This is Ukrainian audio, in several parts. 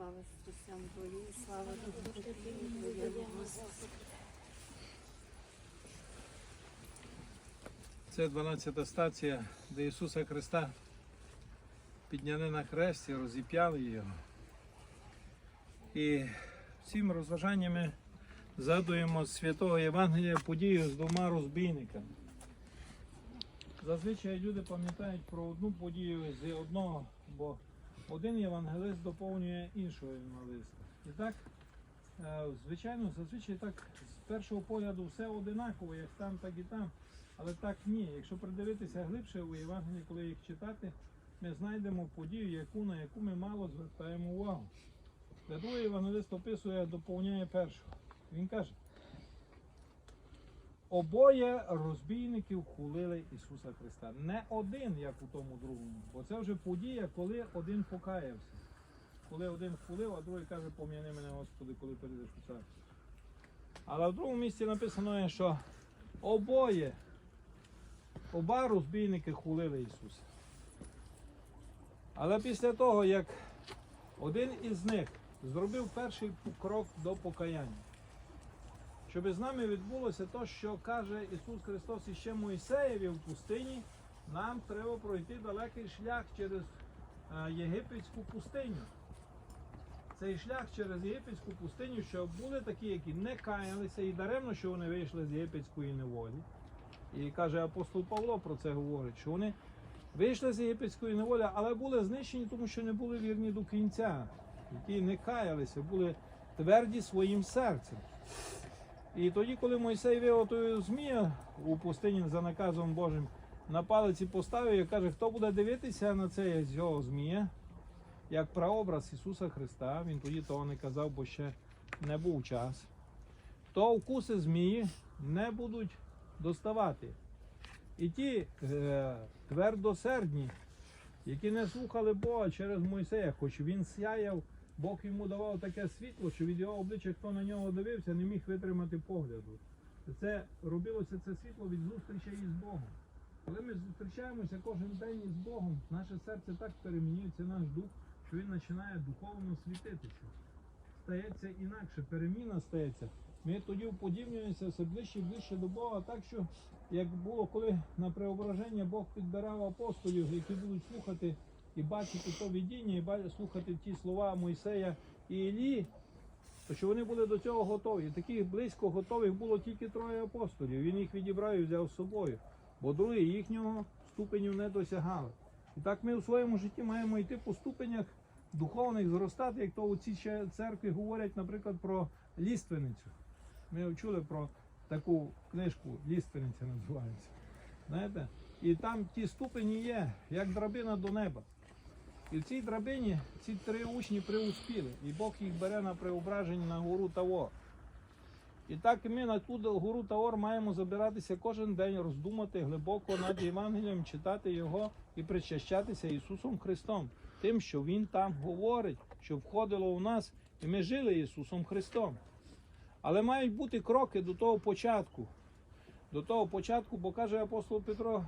слава Спасям Твоїй, слава Духу Твоєму, Господи. Це 12 стація, де Ісуса Христа підняли на хресті, розіп'яли його. І всім розважаннями згадуємо з святого Євангелія подію з двома розбійниками. Зазвичай люди пам'ятають про одну подію з одного, бо один євангелист доповнює іншого євангелиста. І так, е, звичайно, зазвичай так з першого погляду все одинаково, як там, так і там. Але так ні. Якщо придивитися глибше у Євангелії, коли їх читати, ми знайдемо подію, яку, на яку ми мало звертаємо увагу. Де другий євангелист описує, доповняє першого. Він каже, обоє розбійників хулили Ісуса Христа. Не один, як у тому другому. Бо це вже подія, коли один покаявся. Коли один хулив, а другий каже, пом'яни мене, Господи, коли прийдеш у царство. Але в другому місці написано, що обоє Оба розбійники хулили Ісуса. Але після того, як один із них зробив перший крок до покаяння, щоб з нами відбулося те, що каже Ісус Христос іще Моїсеєві в пустині, нам треба пройти далекий шлях через е, єгипетську пустиню. Цей шлях через єгипетську пустиню, що були такі, які не каялися, і даремно, що вони вийшли з єгипетської неволі. І каже апостол Павло про це говорить, що вони вийшли з єгипетської неволі, але були знищені, тому що не були вірні до кінця, які не каялися, були тверді своїм серцем. І тоді, коли Мойсей виготовив змія у пустині за наказом Божим, на палиці поставив і каже, хто буде дивитися на цей цього змія, як прообраз Ісуса Христа, він тоді того не казав, бо ще не був час, то вкуси змії не будуть доставати. І ті е, твердосердні, які не слухали Бога через Мойсея, хоч він сяяв, Бог йому давав таке світло, що від його обличчя, хто на нього дивився, не міг витримати погляду. Це робилося це світло від зустрічі із Богом. Коли ми зустрічаємося кожен день із Богом, наше серце так перемінюється, наш дух, що він починає духовно світитися. Стається інакше, переміна стається. Ми тоді уподібнюємося все ближче і ближче до Бога, так що, як було, коли на преображення Бог підбирав апостолів, які будуть слухати і бачити то видіння, і слухати ті слова Мойсея і Ілії, то що вони були до цього готові. Таких близько готових було тільки троє апостолів. Він їх відібрав і взяв з собою, бо другі їхнього ступенів не досягали. І так ми у своєму житті маємо йти по ступенях духовних зростати, як то у цій церкві говорять, наприклад, про ліственницю. Ми чули про таку книжку Ліственниця називається. Знаєте? І там ті ступені є, як драбина до неба. І в цій драбині ці три учні преуспіли, і Бог їх бере на преображення на гору Тавор. І так ми на ту гору Тавор маємо забиратися кожен день, роздумати глибоко над Євангелієм, читати його і причащатися Ісусом Христом, тим, що Він там говорить, що входило у нас, і ми жили Ісусом Христом. Але мають бути кроки до того початку. До того початку, бо каже апостол Петро,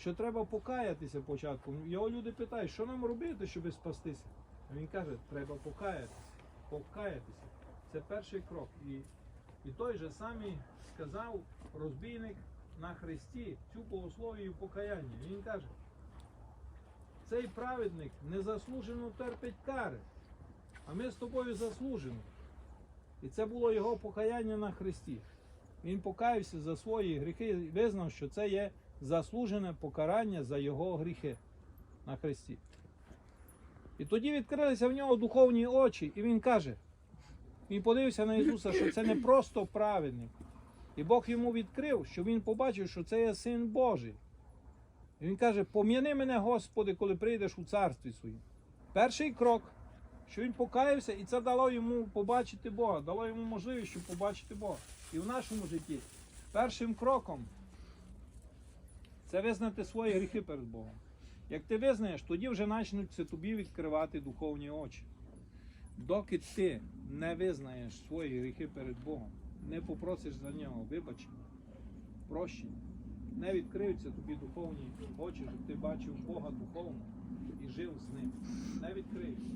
що треба покаятися початку. Його люди питають, що нам робити, щоб спастися. А він каже, треба покаятися. Покаятися. Це перший крок. І, і той же самий сказав розбійник на Христі цю богословію покаяння. Він каже, цей праведник незаслужено терпить кари, а ми з тобою заслужено. І це було його покаяння на Христі. Він покаявся за свої гріхи визнав, що це є заслужене покарання за його гріхи на Христі. І тоді відкрилися в нього духовні очі, і він каже: він подивився на Ісуса, що це не просто праведник. І Бог йому відкрив, що він побачив, що це є син Божий. І він каже: пом'яни мене, Господи, коли прийдеш у царстві своїм. Перший крок що він покаявся, і це дало йому побачити Бога, дало йому можливість, щоб побачити Бога. І в нашому житті першим кроком це визнати свої гріхи перед Богом. Як ти визнаєш, тоді вже почнуться тобі відкривати духовні очі. Доки ти не визнаєш свої гріхи перед Богом, не попросиш за нього вибачення, прощення, не відкриються тобі духовні очі, щоб ти бачив Бога духовно і жив з ним. Не відкриються.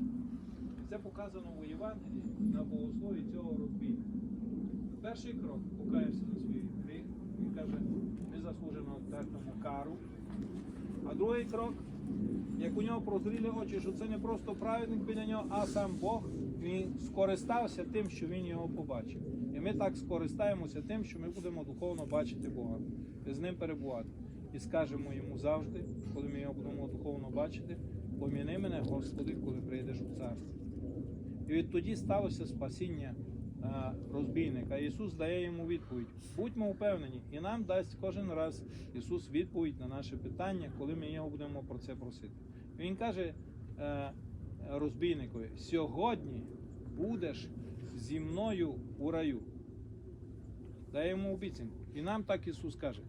Це показано у Євангелії на богослові цього розбійника. Перший крок свій гріх. Він каже, ми заслужено терпимо кару. А другий крок, як у нього прозріли очі, що це не просто праведник біля нього, а сам Бог, він скористався тим, що він його побачив. І ми так скористаємося тим, що ми будемо духовно бачити Бога, і з ним перебувати. І скажемо йому завжди, коли ми його будемо духовно бачити, поміни мене, Господи, коли прийдеш у царство. І відтоді сталося спасіння розбійника. Ісус дає йому відповідь. Будьмо впевнені, і нам дасть кожен раз Ісус відповідь на наше питання, коли ми його будемо про це просити. Він каже е, розбійникові: сьогодні будеш зі мною у раю. Дає йому обіцянку. І нам так Ісус каже.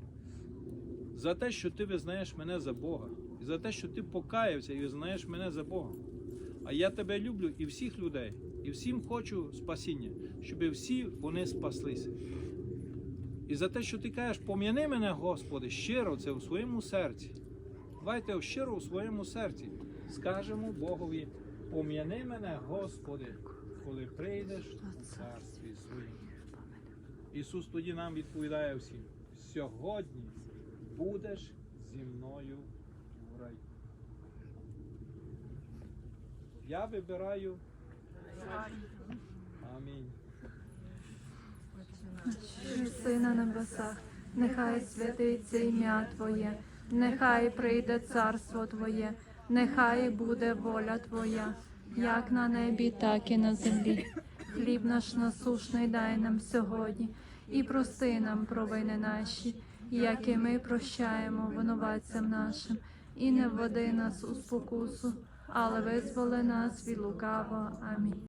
За те, що ти визнаєш мене за Бога, і за те, що ти покаявся і визнаєш мене за Бога. А я тебе люблю і всіх людей, і всім хочу спасіння, щоб всі вони спаслися. І за те, що ти кажеш, пом'яни мене, Господи, щиро це в своєму серці. Давайте щиро у своєму серці скажемо Богові, пом'яни мене, Господи, коли прийдеш у царстві своїм. Ісус тоді нам відповідає всім: сьогодні будеш зі мною в раю. Я вибираю. Єси на небесах, нехай святиться ім'я Твоє, нехай прийде царство Твоє, нехай буде воля Твоя, як на небі, так і на землі. Хліб наш насушний дай нам сьогодні, і прости нам провини наші, як і ми прощаємо винуватцям нашим, і не введи нас у спокусу, але визволи нас від лукавого. Амінь.